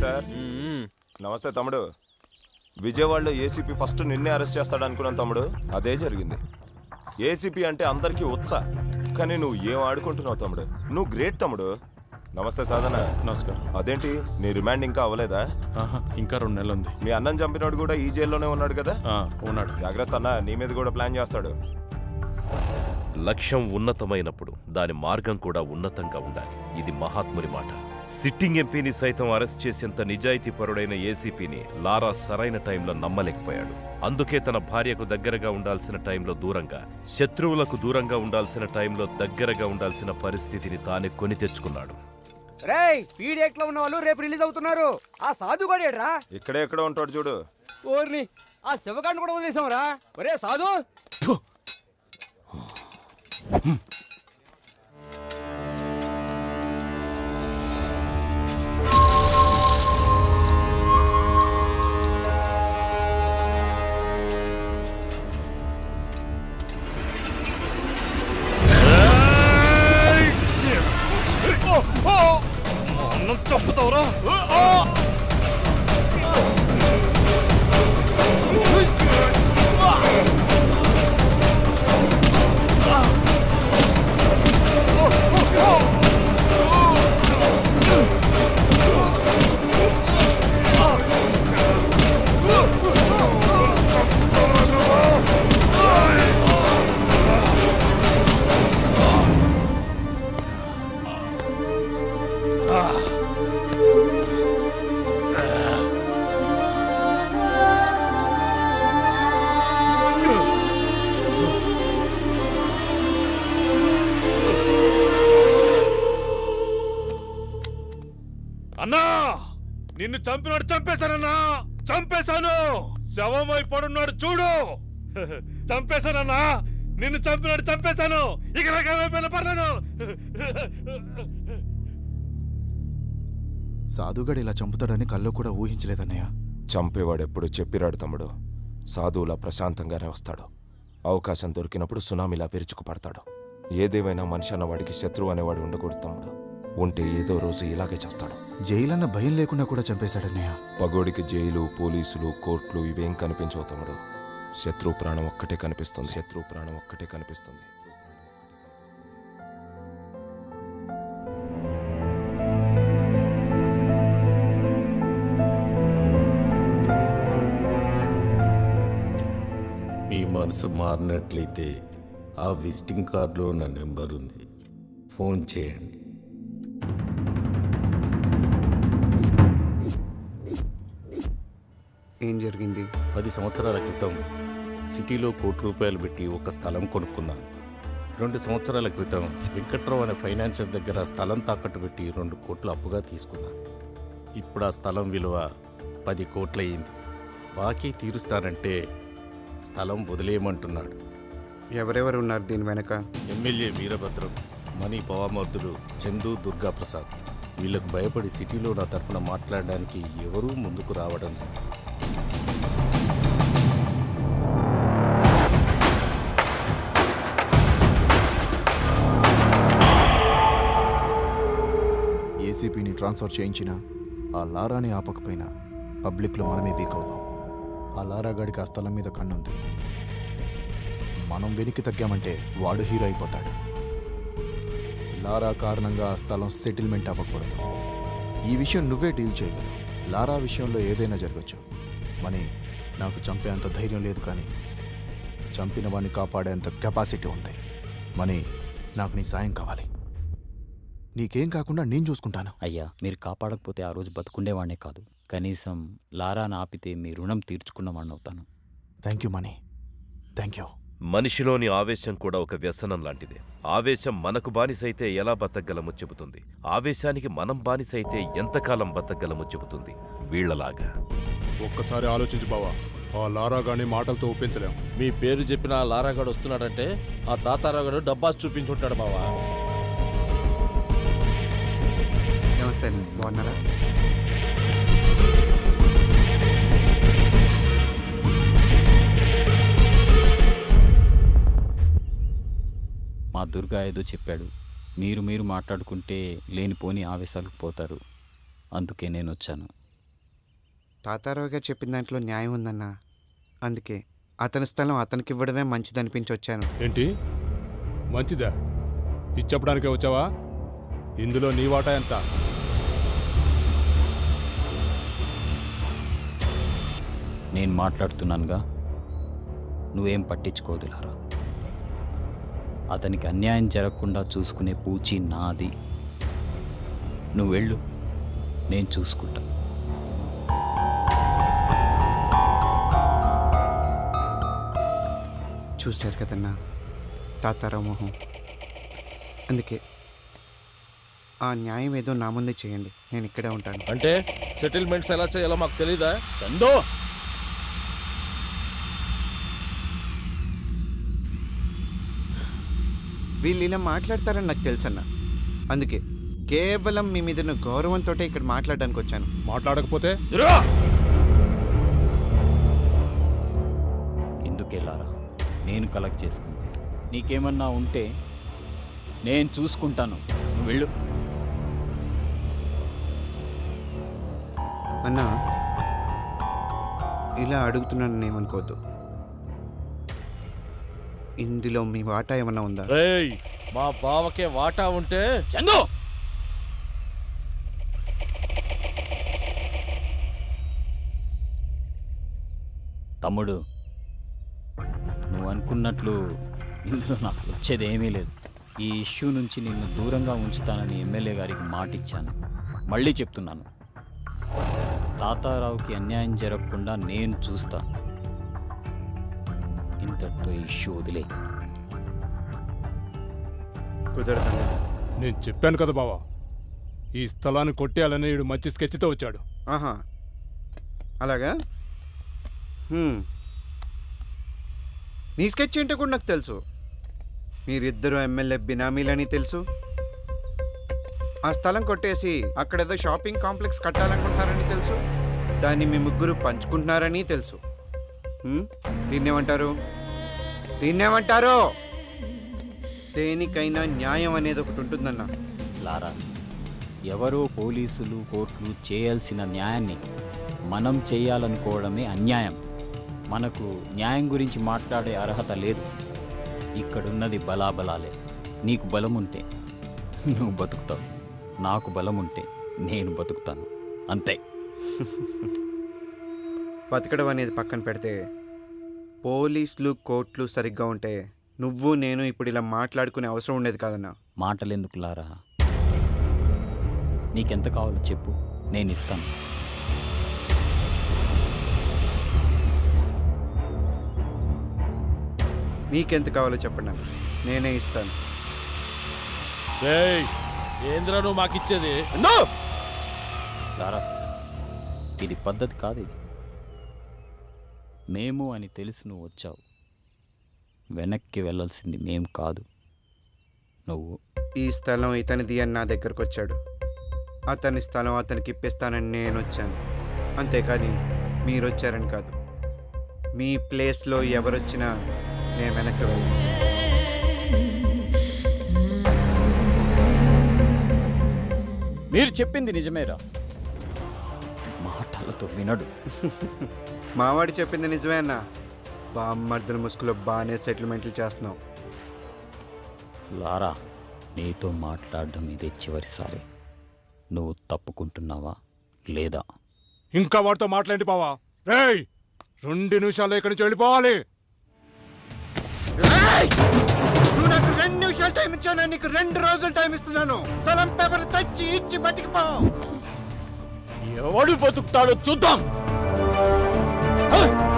Sir. నమస్తే తమ్ముడు. విజయవాడలో ఏసీపీ ఫస్ట్ నిన్నే అరెస్ట్ చేస్తాడు అనుకున్నాను తమ్ముడు. అదే జరిగింది. ఏసీపీ అంటే అందరికీ ఉత్స. కానీ నువ్వు ఏం ఆడుకుంటున్నావు తమ్ముడు? నువ్వు గ్రేట్ తమ్ముడు. నమస్తే సాధన. నమస్కారం. అదేంటి? నీ రిమాండ్ ఇంకా అవ్వలేదా? ఇంకా రెండు నెలలు ఉంది. మీ అన్నం చంపినోడు కూడా ఈ జైల్లోనే ఉన్నాడు కదా? ఆ, ఉన్నాడు. జాగ్రత్త అన్న నీ మీద కూడా ప్లాన్ చేస్తాడు. లక్ష్యం ఉన్నతమైనప్పుడు దాని మార్గం కూడా ఉన్నతంగా ఉండాలి. ఇది మహాత్ముని మాట. సిట్టింగ్ ఎంపీని సైతం అరెస్ట్ చేసేంత నిజాయితీపరుడైన ఏసీపీని లారా సరైన టైంలో నమ్మలేకపోయాడు. అందుకే తన భార్యకు దగ్గరగా ఉండాల్సిన టైంలో దూరంగా శత్రువులకు దూరంగా ఉండాల్సిన టైంలో దగ్గరగా ఉండాల్సిన పరిస్థితిని తానే కొని తెచ్చుకున్నాడు. రేయ్ పీడిఎక్లో ఉన్న వాళ్ళు రేపు రిలీజ్ అవుతున్నారు. ఆ సాధు గడేడ్రా ఇక్కడే ఎక్కడ ఉంటాడు చూడు. ఓర్ని ఆ శివకాండ్ కూడా వదిలేసాం రా ఒరే సాధు అన్నా నిన్ను చంపినాడు చంపేశానన్నా. చంపేశాను. శవమై పడున్నాడు చూడు. చంపేశానన్నా. నిన్ను చంపినాడు చంపేశాను. ఇక నాకు ఏమైపోయినా పర్లేదు. సాధుగాడు ఇలా చంపుతాడని కల్లో కూడా ఊహించలేదన్నయ్య. చంపేవాడు ఎప్పుడు చెప్పిరాడు తమ్ముడు. సాధువులా ప్రశాంతంగానే వస్తాడు. అవకాశం దొరికినప్పుడు సునామీలా విరుచుకు పడతాడు ఏదేమైనా మనిషి అన్నవాడికి శత్రువు అనేవాడు ఉండకూడదు తమ్ముడు. ఉంటే ఏదో రోజు ఇలాగే చేస్తాడు. జైలన్న భయం లేకుండా కూడా చంపేశాడన్నయ్య. పగోడికి జైలు పోలీసులు కోర్టులు ఇవేం కనిపించవు తమ్ముడు. శత్రు ప్రాణం ఒక్కటే కనిపిస్తుంది. శత్రు ప్రాణం ఒక్కటే కనిపిస్తుంది. మీ మనసు మారినట్లయితే ఆ విజిటింగ్ కార్డులో నా నెంబర్ ఉంది. ఫోన్ చేయండి. ఏం జరిగింది? పది సంవత్సరాల క్రితం సిటీలో కోటి రూపాయలు పెట్టి ఒక స్థలం కొనుక్కున్నాను. రెండు సంవత్సరాల క్రితం వెంకట్రావు అనే ఫైనాన్షియర్ దగ్గర స్థలం తాకట్టు పెట్టి రెండు కోట్లు అప్పుగా తీసుకున్నాను ఇప్పుడు ఆ స్థలం విలువ పది కోట్లయింది. బాకీ తీరుస్తానంటే స్థలం వదిలేయమంటున్నాడు. ఎవరెవరు ఉన్నారు దీని వెనక? ఎమ్మెల్యే వీరభద్రం మణి పవామర్దులు చందు దుర్గా ప్రసాద్ వీళ్ళకు భయపడి సిటీలో నా తరపున మాట్లాడడానికి ఎవరూ ముందుకు రావడం లేదు. ఏసీపీని ట్రాన్స్ఫర్ చేయించినా ఆ లారాని ఆపకపోయినా పబ్లిక్లో మనమే వీక్ అవుతాం. ఆ లారా గాడికి ఆ స్థలం మీద కన్నుంది. మనం వెనక్కి తగ్గామంటే వాడు హీరో అయిపోతాడు. లారా కారణంగా ఆ స్థలం సెటిల్మెంట్ అవ్వకూడదు. ఈ విషయం నువ్వే డీల్ చేయగలవు. లారా విషయంలో ఏదైనా జరగచ్చు. మనీ నాకు చంపేంత ధైర్యం లేదు కానీ చంపిన వాడిని కాపాడేంత కెపాసిటీ ఉంది. మనీ నాకు నీ సాయం కావాలి. నీకేం కాకుండా నేను చూసుకుంటాను. అయ్యా మీరు కాపాడకపోతే ఆ రోజు బతుకుండేవాడినే కాదు. కనీసం లారాను ఆపితే మీ రుణం తీర్చుకున్నవాడిని అవుతాను thank you money. Thank you మనిషిలోని ఆవేశం కూడా ఒక వ్యసనం లాంటిదే. ఆవేశం మనకు బానిసైతే ఎలా బతకగలమో చెబుతుంది. ఆవేశానికి మనం బానిసైతే ఎంతకాలం బతకగలమో చెబుతుంది. వీళ్ళలాగా ఒక్కసారి ఆలోచించు బావా ఆ లారా గాని మాటలతో ఒప్పించలేం. మీ పేరు చెప్పిన ఆ లారాగాడు వస్తున్నాడంటే ఆ తాతారాగాడు డబ్బాస్ చూపించుంటాడు బావా. నమస్తే బాగున్నారా? మా దుర్గా ఏదో చెప్పాడు. మీరు మీరు మాట్లాడుకుంటే లేనిపోని ఆవేశాలకు పోతారు. అందుకే నేను వచ్చాను తాతారావు గారు చెప్పిన దాంట్లో న్యాయం ఉందన్నా. అందుకే అతని స్థలం అతనికి ఇవ్వడమే మంచిదనిపించి వచ్చాను ఏంటి? మంచిదా? ఇది చెప్పడానికే వచ్చావా? ఇందులో నీ వాటా ఎంత? నేను మాట్లాడుతున్నానుగా. నువ్వేం పట్టించుకోదు లారా అతనికి అన్యాయం జరగకుండా చూసుకునే పూచి నాది. నువ్వు వెళ్ళు. నేను చూసుకుంటా. చూశారు కదన్నా. తాతారావు మొహం. అందుకే. ఆ న్యాయం ఏదో నా ముందే చేయండి. నేను ఇక్కడే ఉంటాను. అంటే సెటిల్మెంట్స్ ఎలా చేయాలో మాకు తెలీదా? చందో! వీళ్ళు ఇలా మాట్లాడతారని నాకు తెలుసన్న. అందుకే కేవలం మీ మీద గౌరవంతో ఇక్కడ మాట్లాడడానికి వచ్చాను. మాట్లాడకపోతే? ఎందుకెళ్ళారా నేను కలెక్ట్ చేసుకుంది. నీకేమన్నా ఉంటే నేను చూసుకుంటాను. నువ్వు వెళ్ళు. అన్నా ఇలా అడుగుతున్నాను ఏమనుకోవద్దు. ఇందులో మీ వాటా ఏమన్నా ఉందా? రేయ్ మా బావకే వాటా ఉంటే చందు! తమ్ముడు నువ్వు అనుకున్నట్లు ఇందులో నాకు వచ్చేది ఏమీ లేదు. ఈ ఇష్యూ నుంచి నిన్ను దూరంగా ఉంచుతానని ఎమ్మెల్యే గారికి మాట ఇచ్చాను మళ్ళీ చెప్తున్నాను. తాతారావుకి అన్యాయం జరగకుండా నేను చూస్తాను. ఇంతటితో ఈ ఇష్యూ వదిలే. కుదరదన్నా నేను చెప్పాను కదా బావా ఈ స్థలాన్ని కొట్టేయాలని వీడు మంచి స్కెచ్తో వచ్చాడు. ఆహా. అలాగా? హ్మ్. నీ స్కెచ్ ఏంటో కూడా నాకు తెలుసు. మీరిద్దరు ఎమ్మెల్యే బినామీలని తెలుసు. ఆ స్థలం కొట్టేసి అక్కడేదో షాపింగ్ కాంప్లెక్స్ కట్టాలనుకుంటున్నారని తెలుసు. దాన్ని మీ ముగ్గురు పంచుకుంటున్నారని తెలుసు. హ్మ్? దీన్నేమంటారు? దీన్నేమంటారు? దేనికైనా న్యాయం అనేది ఒకటి ఉంటుందన్న. లారా ఎవరో పోలీసులు కోర్టులు చేయాల్సిన న్యాయాన్ని మనం చేయాలనుకోవడమే అన్యాయం. మనకు న్యాయం గురించి మాట్లాడే అర్హత లేదు. ఇక్కడున్నది బలాబలాలే. నీకు బలం ఉంటే నువ్వు బతుకుతావు. నాకు బలం ఉంటే నేను బతుకుతాను. అంతే. బతకడం అనేది పక్కన పెడితే పోలీసులు కోర్టులు సరిగ్గా ఉంటే నువ్వు నేను ఇప్పుడు ఇలా మాట్లాడుకునే అవసరం ఉండేది కాదన్నా. మాటలెందుకు లారా నీకెంత కావాలో చెప్పు నేను ఇస్తాను మీకెంత కావాలో చెప్పండి అన్న. నేనే ఇస్తాను. ఏంద్రా నువ్వు మాకిచ్చేది? లారా ఇది పద్ధతి కాదు ఇది. మేము అని తెలిసి నువ్వు వచ్చావు. వెనక్కి వెళ్ళాల్సింది మేం కాదు. నువ్వు. ఈ స్థలం ఇతనిది అని నా దగ్గరకు వచ్చాడు. అతని స్థలం అతనికి ఇప్పిస్తానని నేను వచ్చాను. అంతేకాని మీరు వచ్చారని కాదు. మీ ప్లేస్లో ఎవరొచ్చినా నేను వెనక్కి వెళ్ళను. మీరు చెప్పింది నిజమేరా. మాటలతో వినడు. మావాడు చెప్పింది నిజమే అన్న. బామ్మర్దల ముసుగులో బాగానే సెటిల్మెంట్లు చేస్తున్నావు. లారా నీతో మాట్లాడడం ఇదే చివరిసారి. నువ్వు తప్పుకుంటున్నావా లేదా? ఇంకా వాడితో మాట్లాడి బావా రేయ్ రెండు నిమిషాల్లో ఇక్కడి నుంచి వెళ్ళిపోవాలి. నువ్వు నాకు రెండు నిమిషాలు టైం ఇచ్చాను నీకు రెండు రోజులు టైం ఇస్తున్నాను. స్థలం పేపర్ తెచ్చి ఇచ్చి బతికిపో. ఎవడు బతుకుతాడో చూద్దాం. 어.